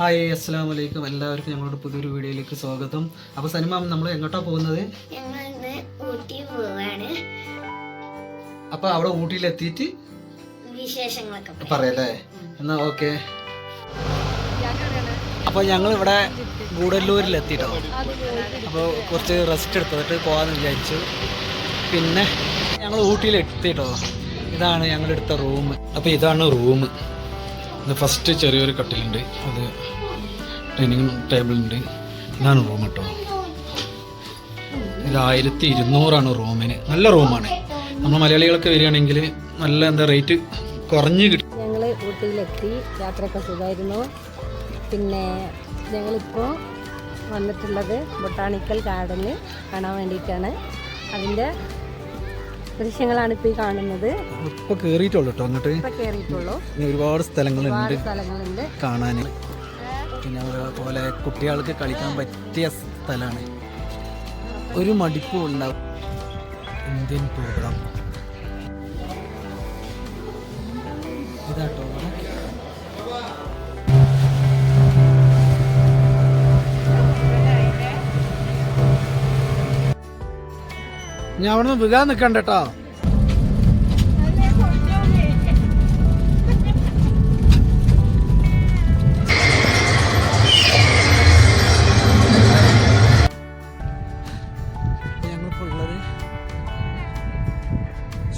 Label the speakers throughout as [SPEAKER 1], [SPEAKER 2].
[SPEAKER 1] Hi അസ്സാം വലൈക്കും എല്ലാവർക്കും ഞങ്ങളുടെ പുതിയൊരു വീഡിയോയിലേക്ക് സ്വാഗതം. അപ്പൊ സനിമ നമ്മൾ എങ്ങോട്ടാ പോകുന്നത്? അപ്പൊ അവിടെ ഊട്ടിയിലെത്തിയിട്ട്
[SPEAKER 2] എത്തിയിട്ട് പറയാം.
[SPEAKER 1] പറയല്ലേ? എന്നാ ഓക്കെ. അപ്പോൾ ഞങ്ങൾ ഇവിടെ ഗൂഡല്ലൂരിൽ എത്തിയിട്ടോ അപ്പോൾ കുറച്ച് റെസ്റ്റ് എടുത്തിട്ട് പോകാമെന്ന് വിചാരിച്ചു. പിന്നെ ഞങ്ങൾ ഊട്ടിയിൽ എത്തിയിട്ടോ ഇതാണ് ഞങ്ങൾ എടുത്ത റൂം. അപ്പോൾ ഇതാണ് റൂം. ഇത് ഫസ്റ്റ് ചെറിയൊരു കട്ടിലുണ്ട്. അത് ഡൈനിങ് ടേബിളുണ്ട് ഇതാണ് റൂം കേട്ടോ ഇത് ആയിരത്തി ഇരുന്നൂറാണ് റൂമിന്. നല്ല റൂമാണ്. നമ്മൾ മലയാളികളൊക്കെ വരികയാണെങ്കിൽ നല്ല എന്താ റേറ്റ് കുറഞ്ഞ് കിട്ടും.
[SPEAKER 3] ഞങ്ങൾ ഊട്ടിയിലെത്തി. യാത്രയൊക്കെ സുഖമായിരുന്നു. പിന്നെ ഞങ്ങളിപ്പോൾ വന്നിട്ടുള്ളത് ബൊട്ടാണിക്കൽ ഗാർഡനിൽ കാണാൻ വേണ്ടിയിട്ടാണ്. അതിന്റെ ദൃശ്യങ്ങളാണ് ഇപ്പോൾ ഈ കാണുന്നത്
[SPEAKER 1] ഇപ്പോൾ കയറിയിട്ടുള്ളൂ കേട്ടോ
[SPEAKER 3] എന്നിട്ട് കയറിയിട്ടുള്ളൂ
[SPEAKER 1] ഇനി ഒരുപാട് സ്ഥലങ്ങളുണ്ട്
[SPEAKER 3] സ്ഥലങ്ങളുണ്ട്.
[SPEAKER 1] കാണാൻ പിന്നെ അതുപോലെ കുട്ടികൾക്ക് കളിക്കാൻ പറ്റിയ സ്ഥലമാണ് ഒരു മടിപ്പും ഉണ്ടാവും. Indian program. ഇതാട്ടോ ഞാൻ അവിടെ നിന്ന് വികാൻ നിൽക്കണ്ട കേട്ടോ.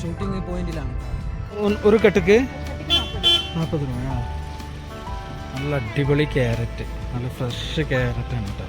[SPEAKER 1] ഷൂട്ടിംഗ് പോയിന്റിലാണ് ഒരു കെട്ടുക്ക് നാൽപ്പത് രൂപ നല്ല അടിപൊളി ക്യാരറ്റ് നല്ല ഫ്രഷ് ക്യാരറ്റ് ആണ് കേട്ടോ.